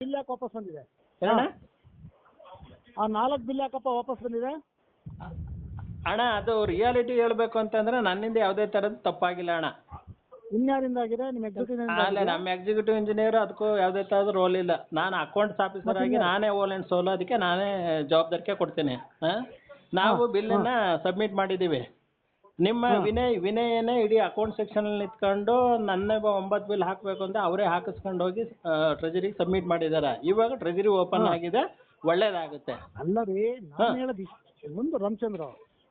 Bill ಯಾಕೆ ವಾಪಸ್ ಬಂದಿದೆ. ಏನಣ್ಣ ಆ ನಾಲ್ಕು ಬಿಲ್ ಯಾಕಪ್ಪ ವಾಪಸ್ ಬಂದಿದೆ. ಅಣ್ಣ ಅದು ರಿಯಾಲಿಟಿ ಹೇಳ್ಬೇಕು ಅಂತಂದ್ರೆ ನನ್ನಿಂದ ಯಾವುದೇ ಥರದ ತಪ್ಪಾಗಿಲ್ಲ ಅಣ್ಣ. ಇನ್ಯಾರಿಂದ ಆಗಿದೆ? ನಿಮ್ಮ ಎಕ್ಸಿಕ್ಯೂಟಿವ್ ಅಲ್ಲ ನಮ್ಮ ಎಕ್ಸಿಕ್ಯೂಟಿವ್ ಇಂಜಿನಿಯರ್ ಅದಕ್ಕೂ ಯಾವುದೇ ಥರದ ರೋಲ್ ಇಲ್ಲ. ನಾನು ಅಕೌಂಟ್ಸ್ ಆಫೀಸರ್ ಆಗಿ ನಾನೇ ಓಲ್ ಆ್ಯಂಡ್ ಸೋಲ್ ಅದಕ್ಕೆ ನಾನೇ ಜವಾಬ್ದಾರಿಕೆ ಕೊಡ್ತೀನಿ. ಹಾಂ? ನಾವು ಬಿಲ್ಲನ್ನು ಸಬ್ಮಿಟ್ ಮಾಡಿದ್ದೀವಿ. ನಿಮ್ಮ ವಿನಯ್ ವಿನಯನೇ ಇಡೀ ಅಕೌಂಟ್ ಸೆಕ್ಷನ್ ಅಲ್ಲಿ ನಿಂತ್ಕೊಂಡು ನನ್ನ ಒಂಬತ್ತು ಬಿಲ್ ಹಾಕಬೇಕು ಅಂತ ಅವರೇ ಹಾಕಿಸ್ಕೊಂಡು ಹೋಗಿ ಟ್ರೆಜರಿಗೆ ಸಬ್ಮಿಟ್ ಮಾಡಿದ್ದಾರೆ. ಇವಾಗ ಟ್ರೆಜರಿ ಓಪನ್ ಆಗಿದೆ ಒಳ್ಳೇದಾಗುತ್ತೆ. ಅಲ್ಲ ರೀ ನಾನು ಹೇಳೋದು ಇಷ್ಟು. ಮುಂದೆ ರಾಮಚಂದ್ರ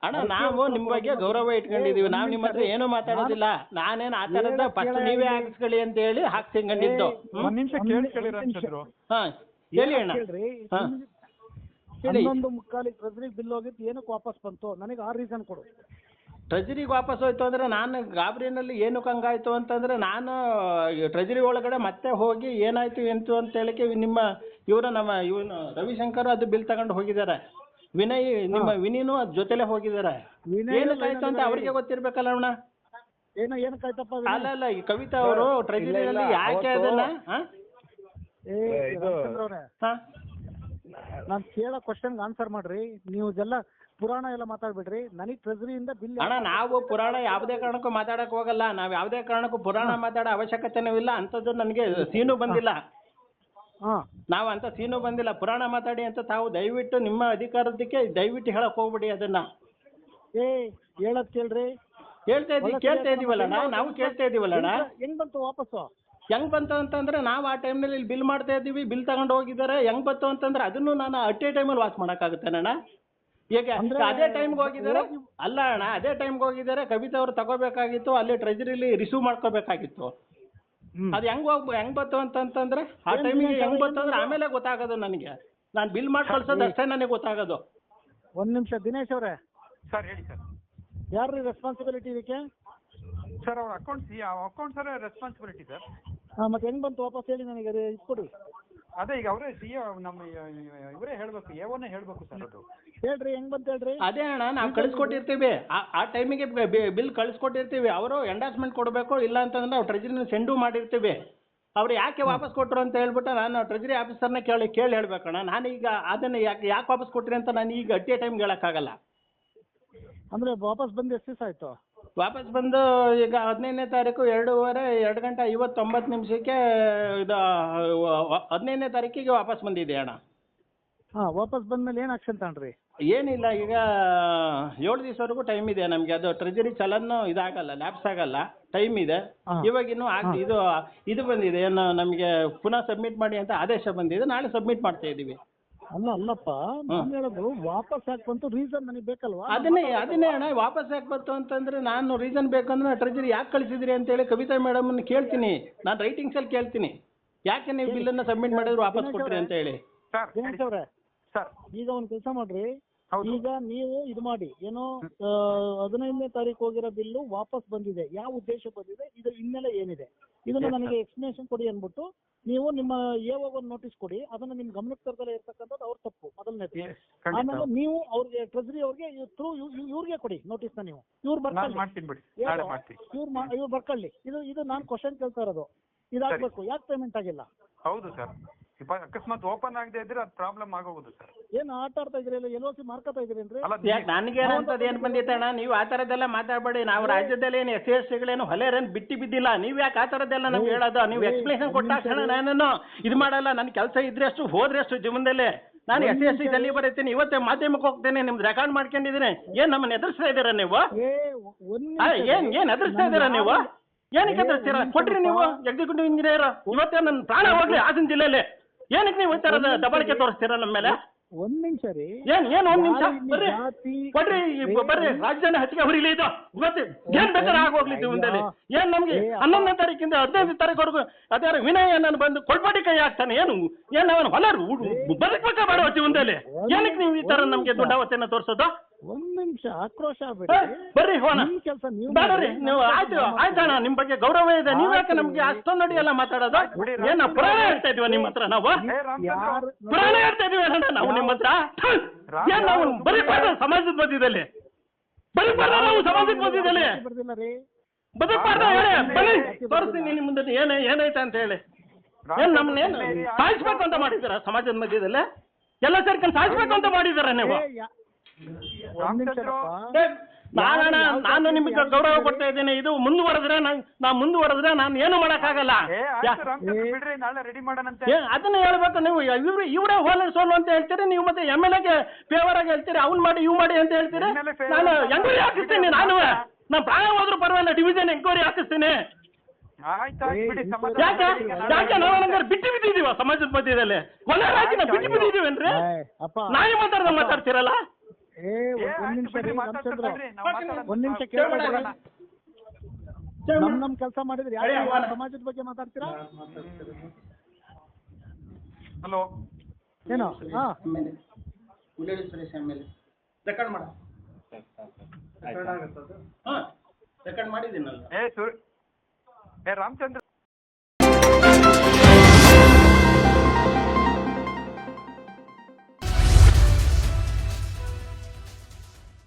ಅಣ್ಣ ನಾವು ನಿಮ್ ಬಗ್ಗೆ ಗೌರವ ಇಟ್ಕೊಂಡಿದೀವಿ. ನಾವು ನಿಮ್ಮ ಹತ್ರ ಏನೂ ಮಾತಾಡೋದಿಲ್ಲ. ನಾನೇನ್ ಆ ಥರದ ಫಸ್ಟ್ ನೀವೇ ಹಾಕಿಸ್ಕೊಳ್ಳಿ ಅಂತ ಹೇಳಿ ಹಾಕ್ಸ್ಕೊಂಡಿದ್ದು ಒಂದ್ ನಿಮಿಷ ಕೇಳಿ ಕೇಳಿ ರಾಮಚಂದ್ರು. ಹಾಂ. ಹೇಳಿ ಅಣ್ಣ. ಹಾ. ಹೇಳಿ. ಹನ್ನೊಂದು ಮುಕ್ಕಾಲಿಗೆ ಟ್ರೆಜರಿಗೆ ಬಿಲ್ ಹೋಗಿತ್ತು ಏನಕ್ಕೆ ವಾಪಸ್ ಬಂತು? ನನಗೆ ಆ ರೀಸನ್ ಕೊಡು. ಟ್ರೆಜರಿಗೆ ವಾಪಸ್ ಹೋಯ್ತು ಅಂದರೆ ನಾನು ಗಾಬರಿನಲ್ಲಿ ಏನು ಹಂಗಾಯ್ತು ಅಂತಂದರೆ ನಾನು ಟ್ರೆಜರಿ ಒಳಗಡೆ ಮತ್ತೆ ಹೋಗಿ ಏನಾಯ್ತು ಎಂತು ಅಂತ ಹೇಳಕ್ಕೆ ನಿಮ್ಮ ಇವರು ನಮ್ಮ ಇವನು ರವಿಶಂಕರ್ ಅದು ಬಿಲ್ ತಗೊಂಡು ಹೋಗಿದ್ದಾರೆ. ವಿನಯ್ ನಿಮ್ಮ ವಿನೀನು ಅದ್ ಜೊತೆಲೆ ಹೋಗಿದ್ದಾರೆ. ಏನು ಏನಕ್ಕಾಯ್ತು ಅಂತ ಅವ್ರಿಗೆ ಗೊತ್ತಿರ್ಬೇಕಲ್ಲ ಅಣ್ಣ ಏನೋ ಏನಕ್ಕಾಯ್ತಪ್ಪ ಅಲ್ಲ ಅಲ್ಲ ಈ ಕವಿತಾ ಅವರು ಟ್ರೆಜರಿಯಲ್ಲಿ ಯಾಕೆ ಅದನ್ನ ಹಾ? ಏ ಇದು- ಅವ್ರೆ. ಹಾಂ. ನಾನು ಕೇಳೋ ಕ್ವಶನ್ಗೆ ಆನ್ಸರ್ ಮಾಡ್ರಿ. ನೀವು ಎಲ್ಲ ಪುರಾಣ ಎಲ್ಲ ಮಾತಾಡ್ಬಿಡ್ರಿ. ನನಗೆ ಟ್ರೆಜರಿಯಿಂದ ಬಿಲ್ ಅಣ್ಣ ನಾವು ಪುರಾಣ ಯಾವ್ದೇ ಕಾರಣಕ್ಕೂ ಮಾತಾಡಕ್ ಹೋಗಲ್ಲ. ನಾವು ಯಾವ್ದೇ ಕಾರಣಕ್ಕೂ ಪುರಾಣ ಮಾತಾಡೋ ಅವಶ್ಯಕತೆನೂ ಇಲ್ಲ ಅಂತದ್ದು ನನಗೆ ಸೀನು ಬಂದಿಲ್ಲ. ಹಾಂ. ನಾವು ಅಂತ ಸೀನು ಬಂದಿಲ್ಲ. ಪುರಾಣ ಮಾತಾಡಿ ಅಂತ ತಾವು ದಯವಿಟ್ಟು ನಿಮ್ಮ ಅಧಿಕಾರದಕ್ಕೆ ದಯವಿಟ್ಟು ಹೇಳಕ್ ಹೋಗ್ಬಿಡಿ ಅದನ್ನ. ಏ ಹೇಳೋದ್ ಕೇಳ್ರಿ. ಹೇಳ್ತಾ ಇದ್ದೀವಿ ಕೇಳ್ತಾ ಇದೀವಲ್ಲ ನಾವು ಕೇಳ್ತಾ ಇದೀವಲ್ಲ ಅಣ್ಣ? ಹೆಂಗ್ ಬಂತು ವಾಪಸ್ಸು? ಹೆಂಗ್ ಬಂತು ಅಂತಂದ್ರೆ ನಾವು ಆ ಟೈಮ್ನಲ್ಲಿ ಇಲ್ಲಿ ಬಿಲ್ ಮಾಡ್ತಾ ಇದ್ದೀವಿ ಬಿಲ್ ತಗೊಂಡು ಹೋಗಿದ್ದಾರೆ ಹೆಂಗ್ ಬಂತು ಅಂತಂದ್ರೆ ಅದನ್ನು ನಾನು ಅಟ್ ಎ ಟೈಮಲ್ಲಿ ವಾಚ್ ಮಾಡೋಕ್ಕಾಗುತ್ತೆ ಅಣ್ಣ ಈಗ ಅಂದ್ರೆ ಅದೇ ಟೈಮ್ಗೆ ಹೋಗಿದ್ದಾರೆ ಅಲ್ಲ ಅಣ್ಣ ಅದೇ ಟೈಮ್ಗೆ ಹೋಗಿದ್ದಾರೆ ಕವಿತಾ ಅವರು ತಗೋಬೇಕಾಗಿತ್ತು ಅಲ್ಲಿ ಟ್ರೆಜರಿಲಿ ರಿಸೀವ್ ಮಾಡ್ಕೋಬೇಕಾಗಿತ್ತು. ಅದ್ ಹೆಂಗ್ ಹೋಗ್ ಹೆಂಗ್ ಬಂತು ಅಂತಂತಂದ್ರೆ ಆ ಟೈಮ್ ಟೈಮಿಗೆ ಹೆಂಗ್ ಬಂತು ಅಂದ್ರೆ ಆಮೇಲೆ ಗೊತ್ತಾಗೋದು ನನಗೆ. ನಾನು ಬಿಲ್ ಮಾಡಿ ಕಳ್ಸೋದು ಅಷ್ಟೇ ನನಗೆ ಗೊತ್ತಾಗೋದು. ಒಂದ್ ನಿಮಿಷ ದಿನೇಶ್ ಅವರೇ. ಸರ್ ಹೇಳಿ ಸರ್. ಯಾರ್ರಿ ರೆಸ್ಪಾನ್ಸಿಬಿಲಿಟಿ ಇದಕ್ಕೆ? ಸರ್ ಅವ್ರ ಅಕೌಂಟ್ಸ್ ಅಕೌಂಟ್ಸ್ ರೆಸ್ಪಾನ್ಸಿಬಿಲಿಟಿ ಸರ್. ಮತ್ತೆ ಹೆಂಗ್ ಬಂತು ವಾಪಸ್ ಹೇಳಿ ನನಗೆ ಅದು ಇಸ್ಕೊಡಿ ಅದೇ ಈಗ ಅವರೇ ಸಿ ನಮ್ಮ ಇವರೇ ಹೇಳ್ಬೇಕು ಎವನೇ ಹೇಳ್ಬೇಕು ಸರ್ ಅದು. ಹೇಳ್ರಿ ಹೆಂಗ್ ಬಂತು ಹೇಳ್ರಿ? ಅದೇ ಅಣ್ಣ ನಾವು ಕಳಿಸ್ಕೊಟ್ಟಿರ್ತೀವಿ. ಆ- ಆ ಟೈಮಿಗೆ ಬಿಲ್ ಕಳಿಸ್ಕೊಟ್ಟಿರ್ತೀವಿ. ಅವರು ಎಂಡಾಸ್ಮೆಂಟ್ ಕೊಡಬೇಕು ಇಲ್ಲ ಅಂತಂದ್ರೆ ನಾವು ಟ್ರೆಜರಿನ ಸೆಂಡು ಮಾಡಿರ್ತೀವಿ. ಅವ್ರು ಯಾಕೆ ವಾಪಸ್ ಕೊಟ್ಟರು ಅಂತ ಹೇಳ್ಬಿಟ್ಟು ನಾನು ಟ್ರೆಜರಿ ಆಫೀಸರ್ನ ಕೇಳಿ ಕೇಳಿ ಹೇಳ್ಬೇಕಣ್ಣ ನಾನೀಗ ಅದನ್ನ ಯಾಕೆ ಯಾಕೆ ವಾಪಸ್ ಕೊಟ್ರಿ ಅಂತ ನಾನು ಈಗ ಅಟ್ ಎ ಟೈಮ್ ಹೇಳೋಕ್ಕಾಗಲ್ಲ. ಅಂದ್ರೆ ವಾಪಸ್ ಬಂದು ಎಷ್ಟು ದಿವಸ ಆಯ್ತು? ವಾಪಸ್ ಬಂದು ಈಗ ಹದಿನೈದನೇ ತಾರೀಕು ಎರಡೂವರೆ ಎರಡು ಗಂಟೆ ಐವತ್ತೊಂಬತ್ತು ನಿಮಿಷಕ್ಕೆ ಇದು ಹದಿನೈದನೇ ತಾರೀಕಿಗೆ ವಾಪಸ್ ಬಂದಿದೆ ಅಣ್ಣ. ಹಾಂ ವಾಪಸ್ ಬಂದ್ಮೇಲೆ ಏನು ಆಕ್ಷನ್ ತಗೊಂಡ್ರಿ? ಏನಿಲ್ಲ ಈಗ ಏಳು ದಿವಸವರೆಗೂ ಟೈಮ್ ಇದೆ ನಮಗೆ. ಅದು ಟ್ರೆಜರಿ ಚಲನ್ ಇದಾಗಲ್ಲ ಲ್ಯಾಪ್ಸ್ ಆಗಲ್ಲ. ಟೈಮ್ ಇದೆ. ಇವಾಗಿನೂ ಇವಾಗ ಇನ್ನು ಆಗ್ ಇದು ಇದು ಬಂದಿದೆ. ಏನು ನಮಗೆ ಪುನಃ ಸಬ್ಮಿಟ್ ಮಾಡಿ ಅಂತ ಆದೇಶ ಬಂದಿದೆ. ನಾಳೆ ಸಬ್ಮಿಟ್ ಮಾಡ್ತಾ ಇದ್ದೀವಿ ಅಲ್ಲ ಅಲ್ಲಪ್ಪ ನಾನು ಹೇಳೋದು ವಾಪಸ್ ಯಾಕೆ ಬಂತು ರೀಸನ್ ನನಗೆ ಬೇಕಲ್ವಾ? ಅದನ್ನೇ ಅದನ್ನೇ ಅಣ್ಣ ವಾಪಸ್ ಯಾಕೆ ಬಂತು ಅಂತಂದ್ರೆ ನಾನು ರೀಸನ್ ಬೇಕಂದ್ರೆ ಟ್ರೆಜರಿ ಯಾಕೆ ಕಳಿಸಿದ್ರಿ ಅಂತೇಳಿ ಕವಿತಾ ಮೇಡಮ್ ಕೇಳ್ತೀನಿ. ನಾನು ರೈಟಿಂಗ್ಸಲ್ಲಿ ಕೇಳ್ತೀನಿ. ಯಾಕೆ ನೀವು ಬಿಲ್ ಅನ್ನ ಸಬ್ಮಿಟ್ ಮಾಡಿದ್ರು ವಾಪಸ್ ಕೊಟ್ರಿ ಅಂತ ಹೇಳಿ ಸರ್ ದಿನೇಶ್ ಅವ್ರೆ. ಸರ್. ಈಗ ಒಂದ್ ಕೆಲಸ ಮಾಡ್ರಿ. ಹೌದು. ಈಗ ನೀವು ಇದು ಮಾಡಿ. ಏನೋ ಆ, ಹದಿನೈದನೇ ತಾರೀಕು ಹೋಗಿರೋ ಬಿಲ್ಲು ವಾಪಸ್ ಬಂದಿದೆ. ಯಾವ ಉದ್ದೇಶ ಬಂದಿದೆ? ಇದ್ರ ಹಿನ್ನೆಲೆ ಏನಿದೆ? ಇದನ್ನ ನನಗೆ ಎಕ್ಸ್ಪ್ಲನೇಷನ್ ಕೊಡಿ ಅಂದ್ಬಿಟ್ಟು ನೀವು ನಿಮ್ಮ ಎ ಒಂದು ನೋಟಿಸ್ ಕೊಡಿ ಅದನ್ನ ನಿಮ್ ಗಮನಕ್ಕೆ ತರದಲ್ಲೇ ಇರ್ತಕ್ಕಂಥದ್ದು ಅವ್ರ ತಪ್ಪು ಮೊದಲನೇ Yes, ಖಂಡಿತ. ಆಮೇಲೆ ನೀವು ಅವ್ರಿಗೆ ಟ್ರೆಜರಿ ಅವ್ರಿಗೆ ಥ್ರೂ ಇವ್ರಿಗೆ ಕೊಡಿ ನೋಟಿಸ್ ನೀವು. ಇವ್ರು ನಾನು ಬರ್ಕೊಳ್ಳಿ. ಮಾಡ್ತೀನಿ ಬಿಡಿ ನಾಳೆ ಮಾಡ್ತೀನಿ. ಇವ್ರು ಇವ್ರು ಬರ್ಕೊಳ್ಳಿ. ಇದು ಇದು ನಾನ್ ಕ್ವಶನ್ ಕೇಳ್ತಾ ಇರೋದು. ಇದಾಗಬೇಕು. ಯಾಕೆ ಪೇಮೆಂಟ್ ಆಗಿಲ್ಲ? ಹೌದು ಸರ್. ಅಕಸ್ಮಾತ್ ಓಪನ್ ಆಗದೆ ಇದ್ರೆ ಅದು ಪ್ರಾಬ್ಲಮ್ ಆಗೋಗುದು ಸರ್. ಏನು ಆಟ ಆಡ್ತಾ ಇದ್ರಿ ಎಲ್ ಓ ಸಿ ಮಾರ್ಕೋತಾ ಇದ್ರೇನ್ರಿ ಅಲ್ಲ ಯಾಕೆ ನನಗೇನಂತದ್ದು ಏನು ಬಂದಿತ್ತಣ್ಣ ನೀವು ಆ ಥರದ್ದೆಲ್ಲ ಮಾತಾಡಬೇಡಿ. ನಾವು ರಾಜ್ಯದಲ್ಲಿ ಏನು ಎಸ್ ಸಿ ಎಸ್ ಸಿಗಳೇನು ಹೊಲೆರೇನು ಬಿಟ್ಟು ಬಿದ್ದಿಲ್ಲ. ನೀವು ಯಾಕೆ ಆ ಥರದ್ದೆಲ್ಲ ನಮ್ಗೆ ಹೇಳೋದು? ನೀವು ಎಕ್ಸ್ಪ್ಲೇಷನ್ ಕೊಟ್ಟ ತಕ್ಷಣ ನಾನು ಇದು ಮಾಡಲ್ಲ. ನನ್ನ ಕೆಲಸ ಇದ್ರೆ ಅಷ್ಟು ಹೋದ್ರೆ ಅಷ್ಟು ಜೀವನದಲ್ಲಿ. ನಾನು ಎಸ್ ಸಿ ಎಸ್ ಸಿ ದಲ್ಲಿ ಬರೀತೀನಿ. ಇವತ್ತೇ ಮಾಧ್ಯಮಕ್ಕೆ ಹೋಗ್ತೇನೆ. ನಿಮ್ದು ರೆಕಾರ್ಡ್ ಮಾಡ್ಕೊಂಡಿದ್ದೀನಿ. ಏನ್ ನಮ್ಮನ್ನ ಎದುರಿಸ್ತಾ ಇದ್ದೀರಾ ನೀವು? ಏ ಒಂದ್ ನಿಮಿಷ. ಏನ್ ಏನ್ ಎದುರಿಸ್ತಾ ಇದ್ದೀರಾ ನೀವು? ಏನಕ್ಕೆ ಹೇಳ್ತೀರಾ? ಕೊಟ್ರಿ ನೀವು ಎಕ್ಸಿಕ್ಯೂಟಿವ್ ಇಂಜಿನಿಯರ್. ಇವತ್ತೇ ನನ್ನ ಪ್ರಾಣ ಹೋಗ್ಲಿ ಹಾಸನ ಜಿಲ್ಲೆಯಲ್ಲಿ ಏನಕ್ಕೆ ನೀವು ಈ ಥರದ ದಬಾಳಿಕೆ ತೋರಿಸ್ತೀರಾ ನಮ್ಮ ಮೇಲೆ? ಒಂದ್ ನಿಮಿಷ ರೀ. ಏನ್ ಏನ್ ಒಂದ್ ನಿಮಿಷ? ಬರ್ರಿ. ಕೊಡ್ರಿ ಈ ಬ- ಬರ್ರಿ ರಾಜಧಾನಿ ಹಚ್ಚಿಗೆ ಹುರಿಲಿ ಇದು. ಇವತ್ತು ಏನ್ ಬೇಕಾದ್ರೆ ಆಗೋಗ್ಲಿ ಜೀವನದಲ್ಲಿ. ಏನ್ ನಮ್ಗೆ. ಹನ್ನೊಂದನೇ ತಾರೀಕಿಂದ ಹದಿನೈದು ತಾರೀಕುವರೆಗೂ ಅದೇ ವಿನಯ ನಾನು ಬಂದು ಕೊಳ್ಪಾಡಿ ಕೈ ಹಾಕ್ತಾನೆ ಏನು ಏನ್ ಅವನು ಹೊಲ ಬದುಕ್ಬೇಕಾ ಬೇಡ ಜೀವನದಲ್ಲಿ? ಏನಕ್ಕೆ ನೀವು ಈ ತರ ನಮ್ಗೆ ದುಡ್ಡಾವತ್ತೆನ ತೋರ್ಸೋದು? ಒಂದ್ ನಿಮಿಷ ಆಕ್ರೋಶ ಆಗ್ಬೇಡಿ. ಬರ್ರಿ ಹೋಣ. ನಿಮ್ ಕೆಲ್ಸ ನೀವು ಬೇಡ ರೀ. ಮಾಡಿ, ನೀವು ನಮ್ ಆಯ್ತು ಆಯ್ತಣ್ಣ ನಿಮ್ ಬಗ್ಗೆ ಗೌರವ ಇದೆ. ನೀವ್ ಯಾಕೆ. ನಮ್ಗೆ ಅಷ್ಟೊಂದು ನಡಿ ಎಲ್ಲ ಮಾತಾಡೋದು ಏನ ಪುರಾಣ ಹೇಳ್ತಾ ಇದೀವ ನಿಮ್ ಹತ್ರ ನಾವು? ಪುರಾಣ ಹೇಳ್ತಾ ಇದೀವಿ ಅಣ್ಣ ನಾವು ನಿಮ್ ಹತ್ರ. ಏನ್ ನಾವು ಬರೀಬಾರ್ದು ಸಮಾಜದ ಮಧ್ಯದಲ್ಲಿ ಬರೀಬಾರ್ದು ನಾವು ಸಮಾಜದ ಮಧ್ಯದಲ್ಲಿ ಬರ್ದಿಲ್ಲ ಪಾಡ ಬದುಕ್ಬಾರ್ದ ಹೇಳಿ ಬನ್ನಿ ತೋರಿಸ್ತೀನಿ ನಿಮ್ಮ ಮುಂದೆ ಏನ ಏನೈತೆ ಅಂತ ಹೇಳಿ. ಏನ್ ನಮ್ಮನ್ನೇನು ಸಾಯಿಸ್ಬೇಕು ಅಂತ ಮಾಡಿದ್ದೀರಾ ಸಮಾಜದ ಮಧ್ಯದಲ್ಲಿ? ಎಲ್ಲ ಸೇರ್ಕೊಂಡು ಸಾಯಿಸ್ಬೇಕು ಅಂತ ಮಾಡಿದಾರ ನೀವು? ನಾನಣ್ಣ ನಾನು ನಿಮಗೆ ಗೌರವ ಕೊಡ್ತಾ ಇದ್ದೇನೆ. ಇದು ಮುಂದುವರೆದ್ರೆ ನಾನು ನಾ ಮುಂದುವರೆದ್ರೆ ನಾನು ಏನು ಮಾಡಕ್ಕಾಗಲ್ಲ. ಅದನ್ನ ಹೇಳ್ಬೇಕು ನೀವು. ಇವ್ರು ಇವರೇ ಹೋಲ್ ಸೋಲು ಅಂತ ಹೇಳ್ತೀರಿ ನೀವು ಮತ್ತೆ ಎಂ ಎಲ್ ಎಗೆ ಫೇವರ್ ಆಗಿ ಹೇಳ್ತೀರಿ ಅವ್ನ್ ಮಾಡಿ ಇವ್ ಮಾಡಿ ಅಂತ ಹೇಳ್ತೀರಿ? ನಾನು ಎಂಕ್ವೈರಿ ಹಾಕಿಸ್ತೀನಿ ನಾನು. ನಾ ಪ್ರಾಣ ಹೋದ್ರು ಪರವಾಗಿಲ್ಲ ಡಿವಿಷನ್ ಎಂಕ್ವೈರಿ ಹಾಕಿಸ್ತೀನಿ. ಆಯ್ತು ಆಯ್ತು ಬಿಡಿ ಏ, ಸಮಾಧಾನ ಯಾಕೆ? ನಾವು ಬಿಟ್ಟು ಬಿದ್ದಿದೀವ ಸಮಾಜದ ಮಧ್ಯದಲ್ಲಿ? ಒಳ್ಳೆ ರಾಜಿನ ಬಿಟ್ಟು ಬಿದ್ದಿದೀವೇನ್ರಿ ನಾಯಿ ಮಾತಾಡ್ದ ಮಾತಾಡ್ತೀರಲ್ಲ? ಏ ಒಂದ್ ನಿಮಿಷ ರೀ ರಾಮಚಂದ್ರ. ಒಂದ್ ನಿಮಿಷ ಕೇಳಿ. ನಮ್ ನಮ್ ಕೆಲಸ ಮಾಡಿದ್ರೆ. ಸಮಾಜದ ಬಗ್ಗೆ ಮಾತಾಡ್ತೀರಾ? ಹಲೋ. ಏನೋ? ಹಾ. ರೆಕಾರ್ಡ್ ಮಾಡ. ಹಾಂ ರೆಕಾರ್ಡ್ ಮಾಡಿದ್ದೀನಲ್ಲ. ಏ ಸುರ್ ಏ ರಾಮಚಂದ್ರ